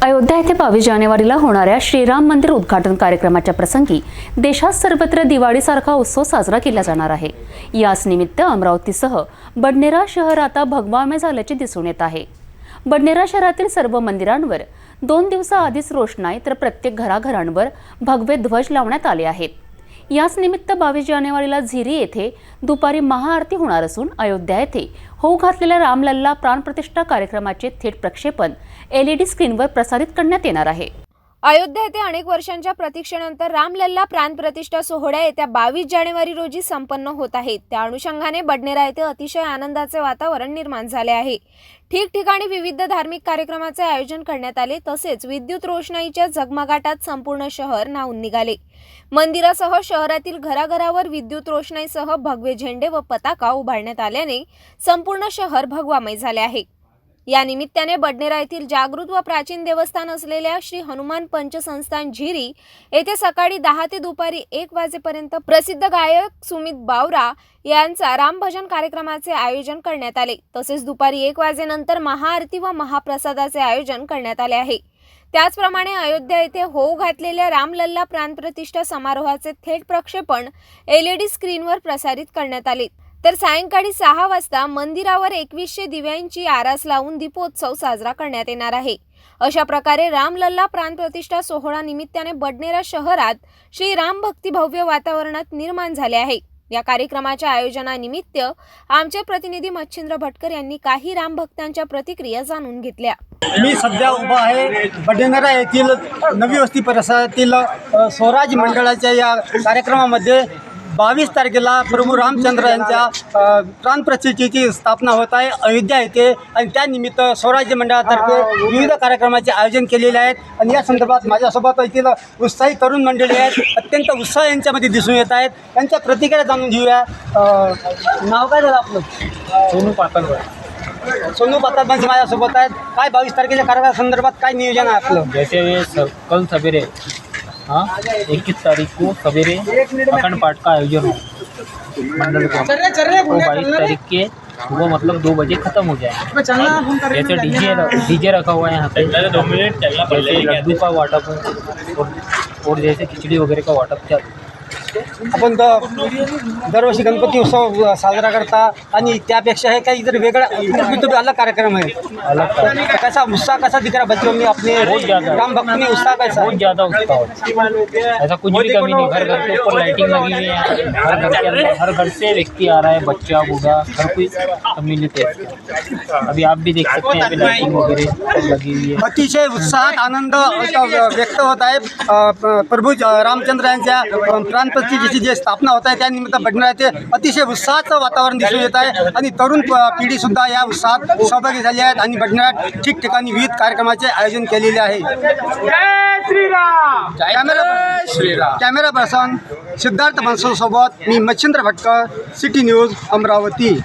अयोध्या येथे बावीस जानेवारीला होणाऱ्या श्रीराम मंदिर उद्घाटन कार्यक्रमाच्या प्रसंगी देशात सर्वत्र दिवाळीसारखा उत्सव साजरा केला जाणार आहे. याच निमित्त अमरावतीसह बडनेरा शहर आता भगवामय झाल्याचे दिसून येत आहे. बडनेरा शहरातील सर्व मंदिरांवर दोन दिवसाआधीच रोषणाई तर प्रत्येक घराघरांवर भगवे ध्वज लावण्यात आले आहेत. याच निमित्त बावीस जानेवारीला झिरी येथे दुपारी महाआरती होणार असून अयोध्या येथे होऊ घातलेल्या रामलल्ला प्राणप्रतिष्ठा कार्यक्रमाचे थेट प्रक्षेपण एलईडी स्क्रीनवर प्रसारित करण्यात येणार आहे. अयोध्या येथे अनेक वर्षांच्या प्रतीक्षेनंतर रामलल्ला प्राणप्रतिष्ठा सोहळ्या येत्या बावीस जानेवारी रोजी संपन्न होत आहेत. त्या अनुषंगाने बडनेरा येथे अतिशय आनंदाचे वातावरण निर्माण झाले आहे. ठिकठिकाणी विविध धार्मिक कार्यक्रमाचे आयोजन करण्यात आले तसेच विद्युत रोषणाईच्या झगमगाटात संपूर्ण शहर नाहून निघाले. मंदिरासह शहरातील घराघरावर विद्युत रोषणाईसह भगवे झेंडे व पताका उभारण्यात आल्याने संपूर्ण शहर भगवामय झाले आहे. या निमित्ताने बडनेरा येथील जागृत व प्राचीन देवस्थान असलेल्या श्री हनुमान पंचसंस्थान झिरी येथे सकाळी दहा ते दुपारी एक वाजेपर्यंत प्रसिद्ध गायक सुमित बावरा यांचा रामभजन कार्यक्रमाचे आयोजन करण्यात आले. तसेच दुपारी एक वाजेनंतर महाआरती व महाप्रसादाचे आयोजन करण्यात आले आहे. त्याचप्रमाणे अयोध्या येथे होऊ घातलेल्या रामलल्ला प्राणप्रतिष्ठा समारोहाचे थेट प्रक्षेपण एलईडी स्क्रीनवर प्रसारित करण्यात आले. तर सायंकाळी सहा वाजता मंदिरावर एकवीसशे दिव्यांची आरास लावून दीपोत्सव साजरा करण्यात येणार आहे. अशा प्रकारे रामलल्ला प्राणप्रतिष्ठा सोहळा निमित्ताने बडनेरा शहरात श्री राम भक्ती भव्य वातावरणात निर्माण झाले आहे. या कार्यक्रमाच्या आयोजनानिमित्त आमचे प्रतिनिधी मच्छिंद्र भटकर यांनी काही राम भक्तांच्या प्रतिक्रिया जाणून घेतल्या. मी सध्या उभा आहे बडनेरा येथील नवी वस्ती परिसरातील स्वराज मंडळाच्या या कार्यक्रमामध्ये बावीस तारखेला प्रभू रामचंद्र यांच्या प्राणप्रतिष्ठेची स्थापना होत आहे. अयोध्या येथे आणि त्यानिमित्त स्वराज्य मंडळातर्फे विविध कार्यक्रमाचे आयोजन केलेले आहेत. आणि या संदर्भात माझ्यासोबत येथील उत्साही तरुण मंडळी आहेत. अत्यंत उत्साह यांच्यामध्ये दिसून येत आहेत. त्यांच्या प्रतिक्रिया जाणून घेऊया. नाव काय झालं आपलं? सोनू पातळकर सोनू पात्र म्हणजे माझ्यासोबत आहेत. काय बावीस तारखेच्या कार्यक्रमासंदर्भात काय नियोजन आहे आपलं? जैसे कल सवेरे हाँ इक्कीस तारीख को सवेरे अखंड पाठ का आयोजन हो। मंडल को। तो बाईस तारीख के सुबह मतलब दो बजे खत्म हो जाए जैसे डीजे डीजे रखा हुआ है यहाँ पे। जैसे लड्डू का हो। और, और जैसे खिचड़ी वगैरह का वाटअप चल आपण द- दरवर्षी गणपती उत्सव साजरा करता आणि त्यापेक्षा हे काही वेगळा कुछ तो अलग कार्यक्रम. है कैसा उत्साह कैसा दिख रहा? है बच्चों में अपने। राम भक्त में उत्साह कैसा? बहुत ज़्यादा उत्साह ऐसा कुछ भी कमी नहीं घर घर के ऊपर लाइटिंग लगी हुई है हर घर के अंदर हर घर से व्यक्ति आ रहा है बच्चा बूढ़ा हर कोई सम्मिलित है अभी आप भी देख सकते हैं पे लाइटिंग वगैरह लगी हुई है। अतिशय उत्साहात आनंद व्यक्त होत आहे प- प्रभू रामचंद्र यांच्या अ, प्राणप्रतिष्ठेची जी स्थापना होत आहे त्यानिमित्त बडनेरा येथे अतिशय उत्साहाचं वातावरण दिसून येत आहे. आणि तरुण पिढीसुद्धा या उत्साहात सहभागी झाली आहेत आणि बडनेरात ठिकठिकाणी विविध कार्यक्रमाचे आयोजन केलेले आहे. कॅमेरा कॅमेरा पर्सन सिद्धार्थ बनसोसोबत मी मच्छिंद्र भटकर सिटी न्यूज अमरावती.